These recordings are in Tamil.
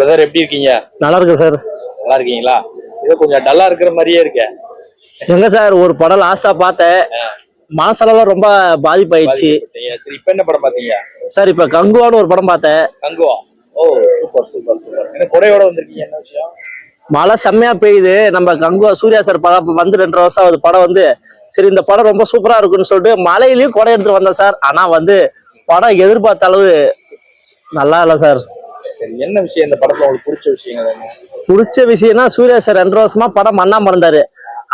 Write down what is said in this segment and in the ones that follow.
பிரதர் எப்படி இருக்கீங்க? நல்லா இருக்கு சார் நல்லா இருக்கீங்களா இது கொஞ்சம் டல்லா இருக்கிற மாதிரியே இருக்கு. எங்க சார் ஒரு படம் லாஸ்டா பார்த்தேன். மனசளவுல ரொம்ப பாதிப்பாயிடுச்சு. இப்ப என்ன படம் பாத்தீங்க சார் இப்ப கங்குவான்னு ஒரு படம் பார்த்தேன். தங்குவா ஓ சூப்பர் சூப்பர் சூப்பர் என்ன குறையோட வந்திருக்கீங்க என்ன விஷயம்? மழை செம்மையா பெய்யுது. நம்ம கங்குவா சூர்யா சார் படம் வந்து ரெண்டு வருஷம் ஆகுது படம் வந்து. சரி இந்த படம் ரொம்ப சூப்பரா இருக்குன்னு சொல்லிட்டு மழையிலயும் கொடை எடுத்துட்டு வந்தேன் சார் ஆனா வந்து படம் எதிர்பார்த்த அளவு நல்லா இல்லை சார் சரி என்ன விஷயம் இந்த படத்துல உங்களுக்கு பிடிச்ச விஷயங்கள் என்ன? பிடிச்ச விஷயம்னா சூர்யா சார் ரெண்டு வருஷமா படம் பண்ணாம இருந்தாரு.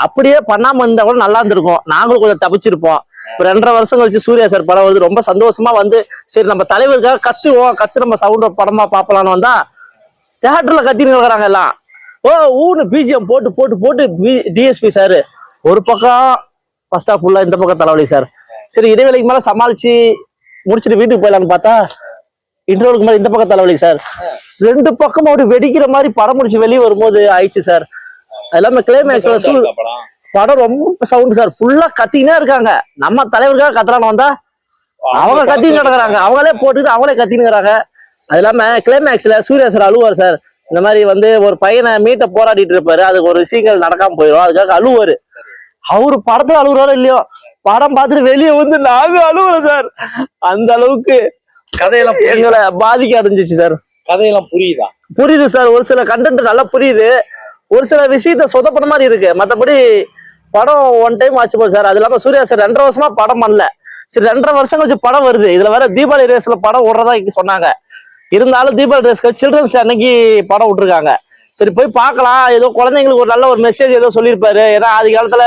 அப்படியே பண்ணாம இருந்தா கூட நல்லா இருந்திருக்கும். நாங்களும் கொஞ்சம் தப்பிச்சிருப்போம். இப்ப ரெண்டரை வருஷம் கழிச்சு சூர்யா சார் படம் வந்து ரொம்ப சந்தோஷமா வந்து சரி நம்ம தலைவருக்காக கத்துவோம். கத்து நம்ம சவுண்ட் படமா பாப்பலாம்னு வந்தா தியேட்டர்ல கத்தின்னு இருக்கிறாங்க எல்லாம். ஓ ஊன்னு பிஜிஎம் போட்டு போட்டு போட்டு டிஎஸ்பி சார். ஒரு பக்கம் ஃபர்ஸ்ட் ஆஃப் ஃபுல்லா இந்த பக்கம் தலைவலி சார். சரி இடைவேளைக்கு மேல சமாளிச்சு முடிச்சுட்டு வீட்டுக்கு போயிடலான்னு பார்த்தா இன்டர்வலுக்கு மேல இந்த பக்கம் தலைவலி சார். ரெண்டு பக்கம் அப்படி வெடிக்கிற மாதிரி படம் முடிச்சு வெளியே வரும்போது ஆயிடுச்சு சார். ஆ இருக்கா படம்? ரொம்ப சவுண்ட் சார். ஃபுல்லா கத்தினே இருக்காங்க. நம்ம தலைவருக்காக கத்துறான்னு வந்தா? அவங்க கத்தின்னு கிடக்குறாங்க. அவங்களே போட்டுட்டு அவங்களே கத்தின்னு இருக்காங்க அது இல்லாம கிளைமேக்ஸ்ல சூர்யா சார் அழுவார் சார். இந்த மாதிரி வந்து ஒரு பையனை மீட்ட போராடிட்டு இருப்பாரு. அதுக்கு ஒரு விஷயங்கள் நடக்காம போயிடும் அதுக்காக அழுவாரு. அவரு படத்துல அழுகுறாரோ இல்லையோ? படம் பார்த்துட்டு வெளியே வந்து நாங்க அழுவுறோம் சார். அந்த அளவுக்கு கதையெல்லாம்? எங்களை பாதிக்க அடைஞ்சிச்சு சார் கதையெல்லாம் புரியுதா? புரியுது சார் ஒரு சில கண்டென்ட் நல்லா புரியுது. ஒரு சில விஷயத்த சொதப்பன மாதிரி இருக்கு. மத்தபடி படம் ஒன் டைம் வாட்ச் போகுது சார் அது இல்லாம சூர்யா சார் ரெண்டரை வருஷமா படம் பண்ணல. சரி ரெண்டரை வருஷம் கழிச்சு படம் வருது. இதுல வேற தீபாவளி ரேஸ்ல படம் விடுறதா சொன்னாங்க. இருந்தாலும் தீபாவளி ரேஸ்க்கு சில்ட்ரன்ஸ் அன்னைக்கு படம் விட்டுருக்காங்க. சரி போய் பார்க்கலாம். ஏதோ குழந்தைங்களுக்கு ஒரு நல்ல ஒரு மெசேஜ் ஏதோ சொல்லியிருப்பாரு. ஏன்னா ஆதி காலத்துல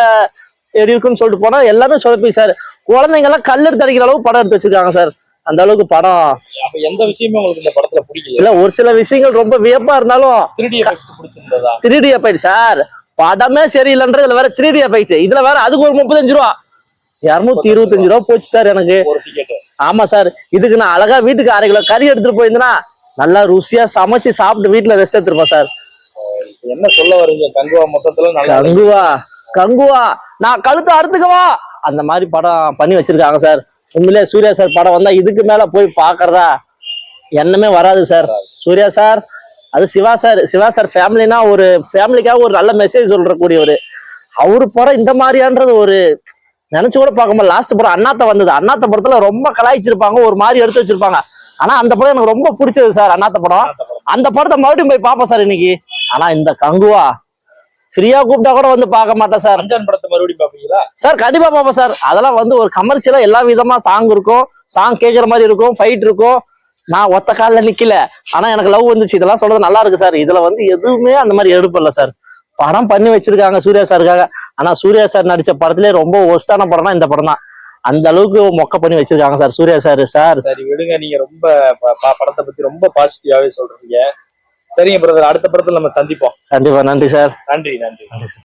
இருக்குன்னு சொல்லிட்டு போனா எல்லாமே சொதப்பி சார் குழந்தைங்க எல்லாம் கல் எடுத்து அடிக்கிற அளவுக்கு படம் எடுத்து வச்சிருக்காங்க சார் அந்த அளவுக்கு படம் எந்த விஷயமே உங்களுக்கு இந்த படத்துல பிடிக்கல. இல்ல ஒரு சில விஷயங்கள் ரொம்ப வியப்பா இருந்தாலும் த்ரீ டி எஃபெக்ட்ஸ் பிடிச்சிருந்ததா? த்ரீ டி எஃபெக்ட் சார் படமே சரியில்லைன்ற இதுல வேற த்ரீ டி எஃபெக்ட் இதுல வேற அதுக்கு ஒரு முப்பத்தஞ்சு ரூபா. இருநூத்தி இருபத்தஞ்சு ரூபா போச்சு சார் எனக்கு. ஆமா சார் இதுக்கு நான் அழகா வீட்டுக்கு அரை கிலோ கறி எடுத்துட்டு போயிருந்தேன்னா நல்லா ருசியா சமைச்சு சாப்பிட்டு வீட்டுல ரெஸ்ட் எடுத்துருப்பேன் சார் என்ன சொல்ல வரீங்க? கங்குவா மொத்தத்துல கங்குவா. கங்குவா. நான் கழுத்தை அறுத்துக்கவா? அந்த மாதிரி படம் பண்ணி வச்சிருக்காங்க சார் உண்மையிலே சூர்யா சார் படம் வந்தா இதுக்கு மேல போய் பாக்குறதா எண்ணமே வராது சார். சூர்யா சார் அது சிவா சார் சிவா சார் ஃபேமிலினா ஒரு ஃபேமிலிக்காக ஒரு நல்ல மெசேஜ் சொல்றக்கூடியவர். அவரு படம் இந்த மாதிரியான்றது ஒரு நினைச்சு கூட பார்க்கும்போது லாஸ்ட் படம் அண்ணாத்த வந்தது. அண்ணாத்த படத்துல ரொம்ப கலாய்ச்சிருப்பாங்க ஒரு மாதிரி எடுத்து வச்சிருப்பாங்க. ஆனா அந்த படம் எனக்கு ரொம்ப பிடிச்சது சார் அண்ணாத்த படம். அந்த படத்தை மறுபடியும் போய் பார்ப்போம் சார் இன்னைக்கு. ஆனா இந்த கங்குவா ஃப்ரீயா கூப்பிட்டா கூட வந்து பார்க்க மாட்டேன் சார். ரம்ஜான் படத்தை மறுபடியும் பாப்பீங்களா சார் கண்டிப்பா பார்ப்போம் சார். அதெல்லாம் வந்து ஒரு கமர்ஷியலா எல்லா விதமா சாங் இருக்கும். சாங் கேட்குற மாதிரி இருக்கும் ஃபைட் இருக்கும். நான் ஒத்த காலில் நிக்கல. ஆனா எனக்கு லவ் வந்துச்சு. இதெல்லாம் சொல்றது நல்லா இருக்கு சார். இதுல வந்து எதுவுமே அந்த மாதிரி எடுப்பல சார். படம் பண்ணி வச்சிருக்காங்க சூர்யா சாருக்காக. ஆனா சூர்யா சார் நடிச்ச படத்திலே ரொம்ப ஒஸ்டான படம்னா இந்த படம் தான். அந்த அளவுக்கு மொக்க பண்ணி வச்சிருக்காங்க சார் சூர்யா சார் சார். சரி விடுங்க. நீங்க ரொம்ப படத்தை பத்தி ரொம்ப பாசிட்டிவாவே சொல்றீங்க. சரிங்க பிரதர் அடுத்த படத்துல நம்ம சந்திப்போம். கண்டிப்பா. நன்றி சார் நன்றி நன்றி.